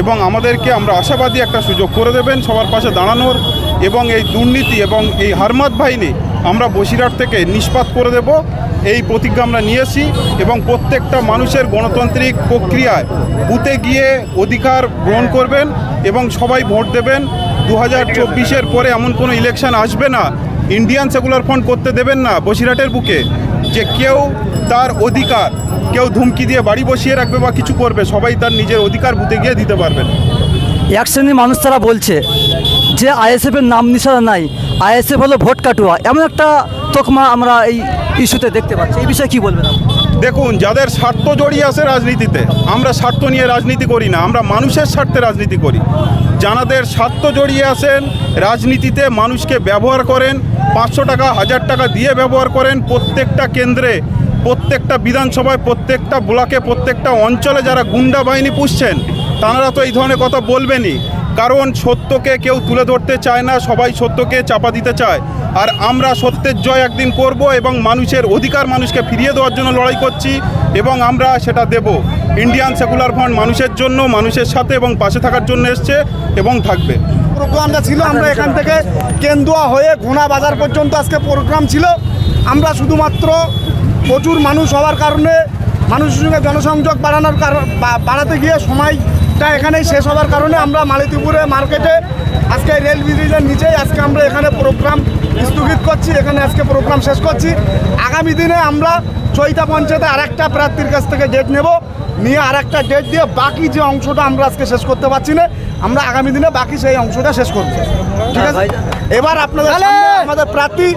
এবং আমাদেরকে আমরা আশাবাদী একটা সুযোগ করে দেবেন সবার পাশে দাঁড়ানোর এবং এই দুর্নীতি এবং এই হারমাত বাহিনী আমরা বসিরহাট থেকে নিষ্পাত করে দেব। এই প্রতিজ্ঞা আমরা নিয়েছি এবং প্রত্যেকটা মানুষের গণতান্ত্রিক প্রক্রিয়ায় বুথে গিয়ে অধিকার গ্রহণ করবেন এবং সবাই ভোট দেবেন। দু হাজার চব্বিশের পরে এমন কোনো ইলেকশন আসবে না। ইন্ডিয়ান সেকুলার ফ্রন্ট করতে দেবেন না বসিরহাটের বুকে যে কেউ তার অধিকার কেউ ধুমকি দিয়ে বাড়ি বসিয়ে রাখবে বা কিছু করবে সবাই তার নিজের অধিকার বুথে গিয়ে দিতে পারবেন এক শ্রেণির মানুষ তারা বলছে যে আইএসএফের নাম নিশানা নাই। আইএসএফ হলো ভোট কাটুয়া। এমন একটা তোকমা আমরা এই ইস্যুতে দেখতে পাচ্ছি। এই বিষয়ে কি বলবেন? দেখুন যাদের স্বার্থ জড়িয়ে আছে রাজনীতিতে আমরা স্বার্থ নিয়ে রাজনীতি করি না আমরা মানুষের স্বার্থে রাজনীতি করি। যাদের স্বার্থ জড়িয়ে আছেন রাজনীতিতে মানুষকে ব্যবহার করেন পাঁচশো টাকা হাজার টাকা দিয়ে ব্যবহার করেন প্রত্যেকটা কেন্দ্রে প্রত্যেকটা বিধানসভায়, প্রত্যেকটা ব্লকে, প্রত্যেকটা অঞ্চলে যারা গুন্ডা বাহিনী পুষছেন, তাঁরা তো এই ধরনের কথা বলবেনই। কারণ সত্যকে কেউ তুলে ধরতে চায় না, সবাই সত্যকে চাপা দিতে চায়। আর আমরা সত্যের জয় একদিন করব এবং মানুষের অধিকার মানুষকে ফিরিয়ে দেওয়ার জন্য লড়াই করছি এবং আমরা সেটা দেব। ইন্ডিয়ান সেকুলার ফ্রন্ট মানুষের জন্য, মানুষের সাথে এবং পাশে থাকার জন্য এসছে এবং থাকবে। প্রোগ্রামটা ছিল, আমরা এখান থেকে কেন্দুয়া হয়ে ঘোনা বাজার পর্যন্ত আজকে প্রোগ্রাম ছিল। আমরা শুধুমাত্র প্রচুর মানুষ হওয়ার কারণে মানুষের সঙ্গে জনসংযোগ বাড়ানোর বাড়াতে গিয়ে সময়টা এখানেই শেষ হওয়ার কারণে আমরা মালিতিপুরে মার্কেটে আজকে রেল ব্রিজের নিচেই আজকে আমরা এখানে প্রোগ্রাম স্থগিত করছি এখানে আজকে প্রোগ্রাম শেষ করছি। আগামী দিনে আমরা চৈতা পঞ্চায়েতে আরেকটা প্রার্থীর কাছ থেকে ডেট নেব। নিয়ে আরেকটা ডেট দিয়ে বাকি যে অংশটা আমরা আজকে শেষ করতে পারছি না আমরা আগামী দিনে বাকি সেই অংশটা শেষ করব। ঠিক আছে? এবার আপনাদের আমাদের প্রার্থী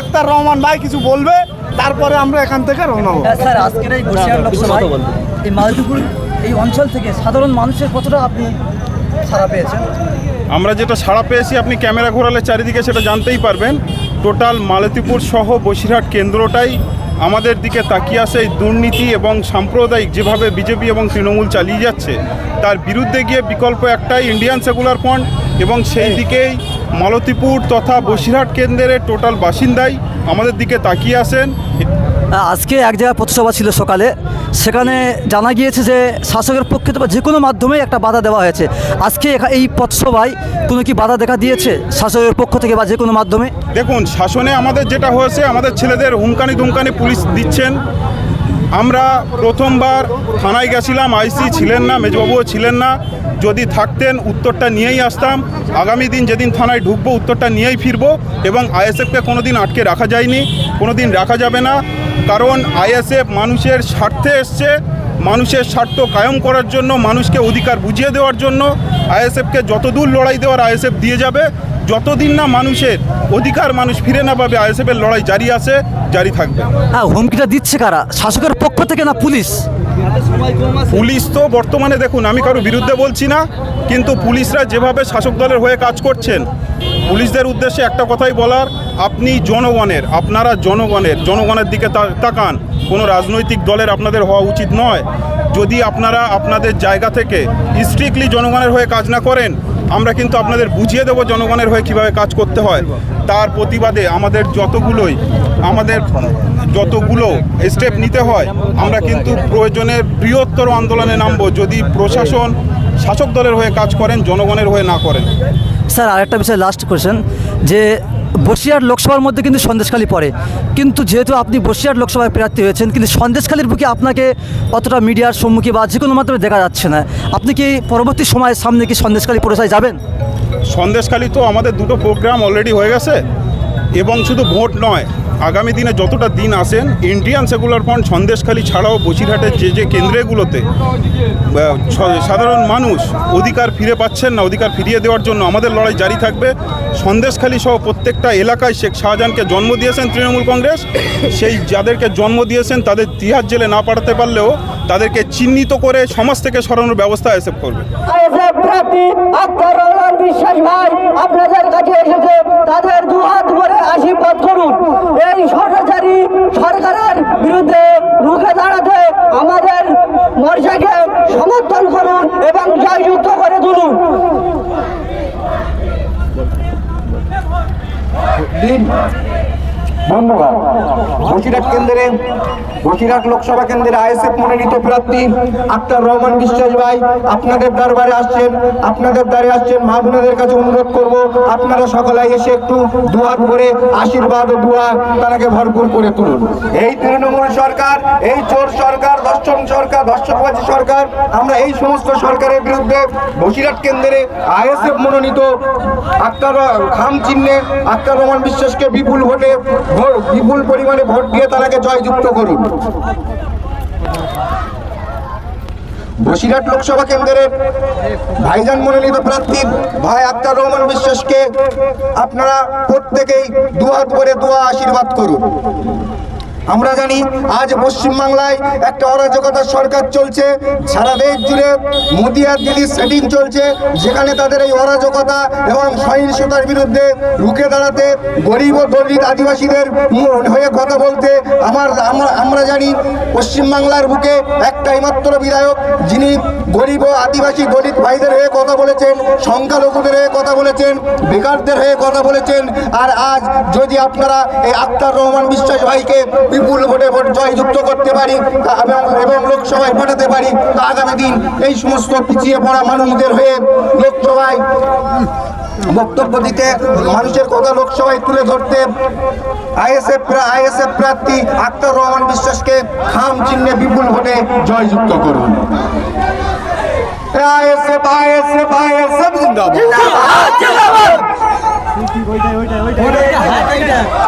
আক্তার রহমান ভাই কিছু বলবে। তারপরে আমরা এখান থেকে রওনা হব। স্যার আজকের এই বসিরহাট লোকসভায় এই মালদীপুর এই অঞ্চল থেকে সাধারণ মানুষের কতটা আপনি সারা পেয়েছেন? আমরা যেটা সাড়া পেয়েছি আপনি ক্যামেরা ঘোরালে চারিদিকে সেটা জানতেই পারবেন। টোটাল মালতীপুর সহ বসিরহাট কেন্দ্রটাই আমাদের দিকে তাকিয়ে আসে এই দুর্নীতি এবং সাম্প্রদায়িক যেভাবে বিজেপি এবং তৃণমূল চালিয়ে যাচ্ছে তার বিরুদ্ধে গিয়ে বিকল্প একটাই ইন্ডিয়ান সেকুলার ফ্রন্ট এবং সেই দিকেই মালতীপুর তথা বসিরহাট কেন্দ্রের টোটাল বাসিন্দাই আমাদের দিকে তাকিয়ে আসেন আজকে এক জায়গায় পথসভা ছিল সকালে। সেখানে জানা গিয়েছে যে শাসকের পক্ষে বা যে কোনো মাধ্যমে একটা বাধা দেওয়া হয়েছে। আজকে এই পথসভায় কোনো কি বাধা দেখা দিয়েছে শাসকের পক্ষ থেকে বা যে কোনো মাধ্যমে? দেখুন শাসনে আমাদের যেটা হয়েছে আমাদের ছেলেদের হুমকানি দুমকানি পুলিশ দিচ্ছেন। আমরা প্রথমবার থানায় গেছিলাম আইসি ছিলেন না মেজবাবুও ছিলেন না। যদি থাকতেন উত্তরটা নিয়েই আসতাম। আগামী দিন যেদিন থানায় ঢুকবো, উত্তরটা নিয়েই ফিরব এবং আইএসএফকে কোনো দিন আটকে রাখা যায়নি কোনো দিন রাখা যাবে না। কারণ আইএসএফ মানুষের স্বার্থে এসছে, মানুষের স্বার্থ কায়েম করার জন্য, মানুষকে অধিকার বুঝিয়ে দেওয়ার জন্য। আইএসএফকে যতদূর লড়াই দেওয়ার আইএসএফ দিয়ে যাবে যতদিন না মানুষের অধিকার মানুষ ফিরে না পাবে আইএসএফের লড়াই জারি আছে জারি থাকবে। হ্যাঁ হুমকিটা দিচ্ছে কারা? শাসকের পক্ষ থেকে না পুলিশ? পুলিশ তো বর্তমানে দেখুন আমি কারও বিরুদ্ধে বলছি না কিন্তু পুলিশরা যেভাবে শাসক দলের হয়ে কাজ করছেন পুলিশদের উদ্দেশ্যে একটা কথাই বলার আপনি জনগণের আপনারা জনগণের জনগণের দিকে তাকান। কোনো রাজনৈতিক দলের আপনাদের হওয়া উচিত নয়। যদি আপনারা আপনাদের জায়গা থেকে স্ট্রিক্টলি জনগণের হয়ে কাজ না করেন আমরা কিন্তু আপনাদের বুঝিয়ে দেবো জনগণের হয়ে কীভাবে কাজ করতে হয়। তার প্রতিবাদে আমাদের যতগুলোই, আমাদের যতগুলো স্টেপ নিতে হয়, আমরা কিন্তু প্রয়োজনের বৃহত্তর আন্দোলনে নামবো। যদি প্রশাসন, শাসক দলের হয়ে কাজ করেন, জনগণের হয়ে না করেন। স্যার, আরেকটা বিষয় লাস্ট কোয়েশ্চেন যে বসিরহাট লোকসভার মধ্যে কিন্তু সন্দেশখালী পড়ে। কিন্তু যেহেতু আপনি বসিরহাট লোকসভায় প্রার্থী হয়েছেন, কিন্তু সন্দেশখালীর বুকে আপনাকে অতটা মিডিয়ার সম্মুখী বা যে কোনো মাধ্যমে দেখা যাচ্ছে না। আপনি কি পরবর্তী সময়ের সামনে কি সন্দেশখালী পৌরসভায় যাবেন? সন্দেশখালী তো আমাদের দুটো প্রোগ্রাম অলরেডি হয়ে গেছে, এবং শুধু ভোট নয় আগামী দিনে যতটা দিন আসেন ইন্ডিয়ান সেকুলার ফ্রন্ট সন্দেশখালী ছাড়াও বসিরহাটের যে যে কেন্দ্রগুলোতে সাধারণ মানুষ অধিকার ফিরে পাচ্ছেন না, অধিকার ফিরিয়ে দেওয়ার জন্য আমাদের লড়াই জারি থাকবে। সন্দেশখালী সহ প্রত্যেকটা এলাকায় শেখ শাহজাহানকে জন্ম দিয়েছেন তৃণমূল কংগ্রেস। সেই যাদেরকে জন্ম দিয়েছেন, তাদের তিহার জেলে না পাঠাতে পারলেও তাদেরকে চিহ্নিত করে সমাজ থেকে সরানোর ব্যবস্থা এসে করবে। আপনাদের কাছে এসেছে, তাদের দু হাত ভরে আশীর্বাদ করুন। এই সরকারি সরকারের বিরুদ্ধে রুখে দাঁড়াতে আমাদের মর্যাকে সমর্থন করুন এবং জয়যুক্ত করে তুলুন। বন্ধুগণ, বসিরহাট কেন্দ্রে, বসিরহাট লোকসভা কেন্দ্রের আইএসএফ মনোনীত প্রার্থী আক্তার রহমান বিশ্বাস ভাই, আপনাদের দরবারে আসছেন, আপনাদের দ্বারে আসছেন, মা বোনেদের কাছে অনুরোধ করব, আপনারা সকলে এসে একটু দুহাত করে আশীর্বাদ ও দুয়া তারাকে ভরপুর করে তুলুন। এই তৃণমূল সরকার, এই চোর সরকার দর্শন সরকার দর্শকবাদী সরকার, আমরা এই সমস্ত সরকারের বিরুদ্ধে বসিরহাট কেন্দ্রে আইএসএফ মনোনীত আক্তার, খাম চিহ্নে আক্তার রহমান বিশ্বাসকে বিপুল ভোটে ভো- বিপুল পরিমাণে ভোট দিয়ে তারাকে জয়যুক্ত করুন। বসিরহাট লোকসভা কেন্দ্রের ভাইজান মনোনীত প্রার্থী ভাই আক্তার রহমান বিশ্বাসকে আপনারা প্রত্যেকেই দুহাত করে দোয়া আশীর্বাদ করুন। আমরা জানি আজ পশ্চিমবাংলায় একটা অরাজকতার সরকার চলছে, সারা দেশ জুড়ে মোদি আর দিল্লির সেটিং চলছে, যেখানে তাদের এই অরাজকতা এবং সহিংসতার বিরুদ্ধে রুখে দাঁড়াতে গরিব ও দলিত আদিবাসীদের হয়ে কথা বলতে আমার, আমরা আমরা জানি পশ্চিমবাংলার বুকে একটাই মাত্র বিধায়ক, যিনি গরিব ও আদিবাসী দলিত ভাইদের হয়ে কথা বলেছেন, সংখ্যালঘুদের হয়ে কথা বলেছেন, বেকারদের হয়ে কথা বলেছেন, আর আজ যদি আপনারা এই আক্তার রহমান বিশ্বাস ভাইকে বিপুল ভোটে ভোট জয়যুক্ত করতে পারি এবং এবং লোকসভায় পাঠাতে পারি। তা আগামী দিন এই সমস্ত পিছিয়ে পড়া মানুষদের হয়ে লোকসভায় বক্তব্য দিতে মানুষের কথা লোকসভায় তুলে ধরতে আইএসএফ আইএসএফ প্রার্থী আক্তার রহমান বিশ্বাসকে খাম চিহ্নে বিপুল ভোটে জয়যুক্ত করুন। আইএসএফ আইএসএফ আইএসএফ জিন্দাবাদ।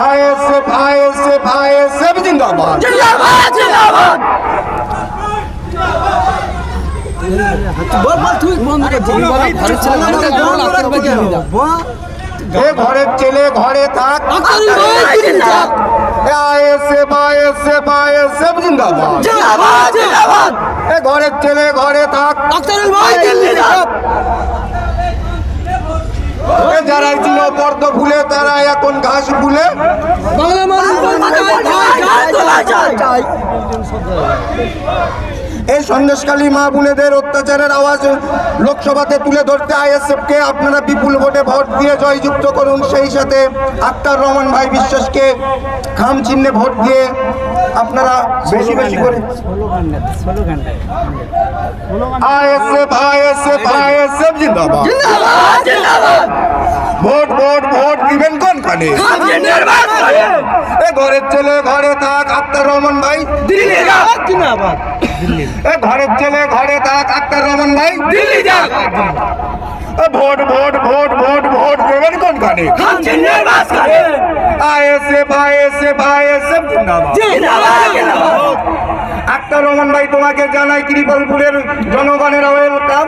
আইএসএফ আইএসএফ আইএসএফ জিন্দাবাদ। এ ঘরের ছেলে ঘরে থাক। আইএসএফ জিন্দাবাদ। এ ঘরের ছেলে ঘরে থাক। যারা ছিল পর্দ ফুলে তারা এখন ঘাস ফুলে এই সন্দেশকালী মা বোনেদের অত্যাচারের আওয়াজ লোকসভাতে তুলে ধরতে আইএসএফ কে আপনারা বিপুল ভোটে ভোট দিয়ে জয়যুক্ত করুন। সেই সাথে আক্তার রহমান ভাই বিশ্বাসকে খাম চিহ্নে ভোট দিয়ে আপনারা বেশি বেশি করে আইএসএফ আইএসএফ আইএসএফ জিন্দাবাদ। ভোট ভোট ভোট দিবেন কোন এ ঘরের ছেলে ঘরে থাক আক্তার রহমান ভাই। এ ঘরের ছেলে ঘরে থাক আক্তার রহমান ভাই দিল্লি যাক। Vote vote vote vote vote দেবেন কোন খানে আইএসএফ আইএসএফ আইএসএফ জিন্দাবাদ। আক্তার রহমান ভাই তোমাকে জানাই কৃপালপুরের জনগণের ওয়েলকাম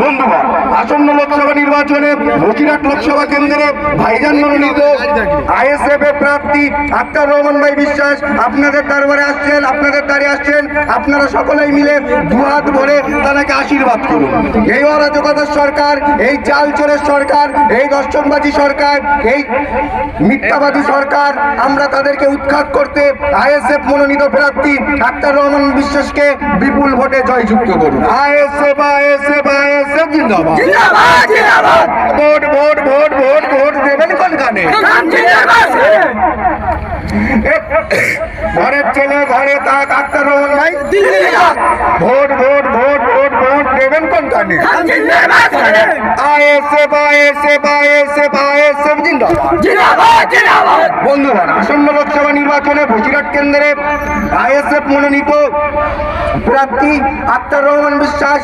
বন্ধুগণ আসন্ন লোকসভা নির্বাচনে বসিরহাট লোকসভা কেন্দ্রে ভাইজান মনোনীত আইএসএফ এর প্রার্থী আক্তার রহমান ভাই বিশ্বাস। আপনাদের দরবারে আসছেন আপনাদের দ্বারে আসছেন। আপনারা সকলেই মিলে দুহাত ভরে তাদেরকে আশীর্বাদ করুন। এই অরাজকতার সরকার এই চাল চোরের সরকার এই দর্শনবাদী সরকার এই মিথ্যাবাদী সরকার আমরা তাদেরকে উৎখাত করতে আইএসএফ মনোনীত প্রার্থী ডাক্তার রহমান বিশ্বাসকে বিপুল ভোটে জয়যুক্ত করুন। Vote vote vote vote vote দেবেন কোনখানে ঘরের ছেলে ঘরে থাক আক্তার রহমান ভাই। ভোট ভোট ভোট बाए से बाए আইএসএফ আইএসএফ আইএসএফ জিন্দাবাদ। বন্ধুরা আসন্ন লোকসভা নির্বাচনে বসিরহাট কেন্দ্রে আইএসএফ মনোনীত প্রার্থী আক্তার রহমান বিশ্বাস